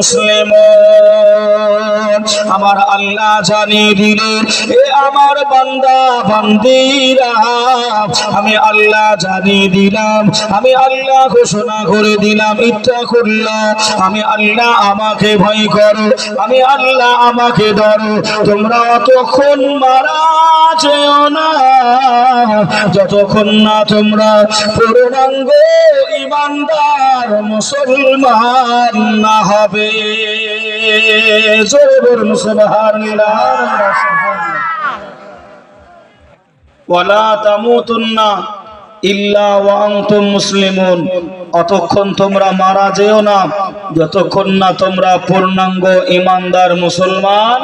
মুসলিম আমার আল্লাহ জানিয়ে দিলে এ আমার বান্দা, বান্দিরা, আমি আল্লাহ জানিয়ে দিলাম, আমি আল্লাহ ঘোষণা করে দিলাম ইচ্ছা করলাম আমি আল্লাহ আমাকে ভয় করো, আমি আল্লাহ আমাকে ধরো, তোমরা তখন মারা যেও না। যতক্ষণ না তোমরা পূর্ণাঙ্গ ইমানদার মুসলমান না হবে। জোরে বলুন তামুতুন্না ইল্লা অতক্ষণ তোমরা মারা যেও না, যতক্ষণ না তোমরা পূর্ণাঙ্গ ইমানদার মুসলমান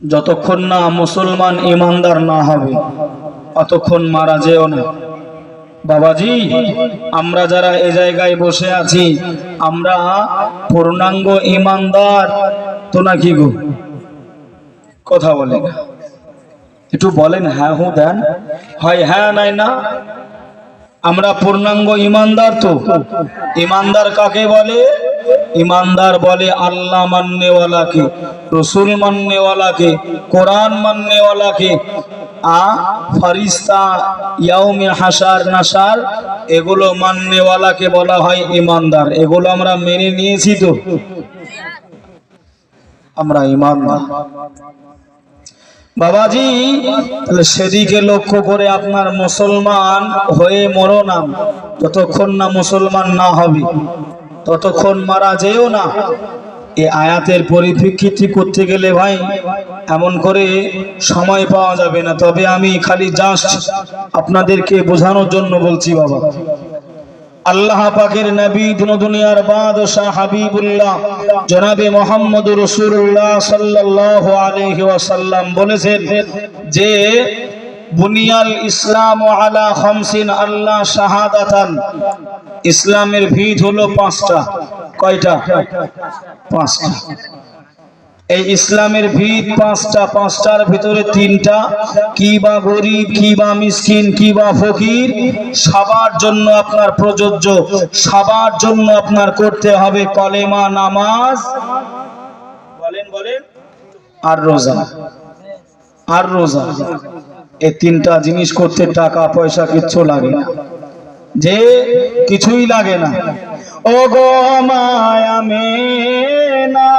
যতক্ষণ না মুসলমান ইমানদার না হবে অতক্ষণ মারা যেও না। বাবাজি, আমরা যারা এ জায়গায় বসে আছি, আমরা পূর্ণাঙ্গ ইমানদার তো নাকি গো? কথা বলে না। একটু বলেন হ্যাঁ হু, দেন। হয় হ্যাঁ নাই, না? আমরা পূর্ণাঙ্গ ইমানদার তো। ইমানদার কাকে বলে? ইমানদার বলে, আল্লাহ মান্যওয়ালাকে, রসুল মান্যওয়ালাকে, কোরআন মান্যওয়ালাকে, আ ফারিস্তা ইয়াউমে হাসার নাসার, এগুলো মান্যওয়ালাকে বলা হয় ইমানদার। এগুলো আমরা মেনে নিয়েছি তো। আমরা ইমানদার বাবাজি, তাহলে সেদিকে লক্ষ্য করে আপনার মুসলমান হয়ে মরো না, যতক্ষণ না মুসলমান না হবে। ততক্ষণ মারা যেও না। এ আয়াতের পরিপ্রেক্ষিতে করতে গেলে ভাই, এমন করে সময় পাওয়া যাবে না। তবে আমি খালি জাস্ট আপনাদেরকে বোঝানোর জন্য বলছি বাবা। আল্লাহ পাকের নবী দিন দুনিয়ার বাদশাহ হাবিবুল্লাহ জনাবে মোহাম্মদ রসুল্লাহ সাল্লাল্লাহু আলাইহি ওয়াসাল্লাম বলেছেন যে বুনিয়াল ইসলাম আলা খামসিন আল্লাহ শাহাদাতান। ইসলামের ভিত হলো পাঁচটা। কয়টা? পাঁচটা। এই ইসলামের ভিত পাঁচটা। পাঁচটার ভিতরে তিনটা। কি বা গরিব, কি বা মিসকিন, কি বা ফকির, সবার জন্য আপনার প্রযোজ্য, সবার জন্য আপনার করতে হবে কলেমা নামাজ। বলেন বলেন। আর রোজা। আর রোজা। এই তিনটা জিনিস করতে টাকা, পয়সা কিচ্ছু লাগে না। যে কিছুই লাগে না। ও গো মায়া মে না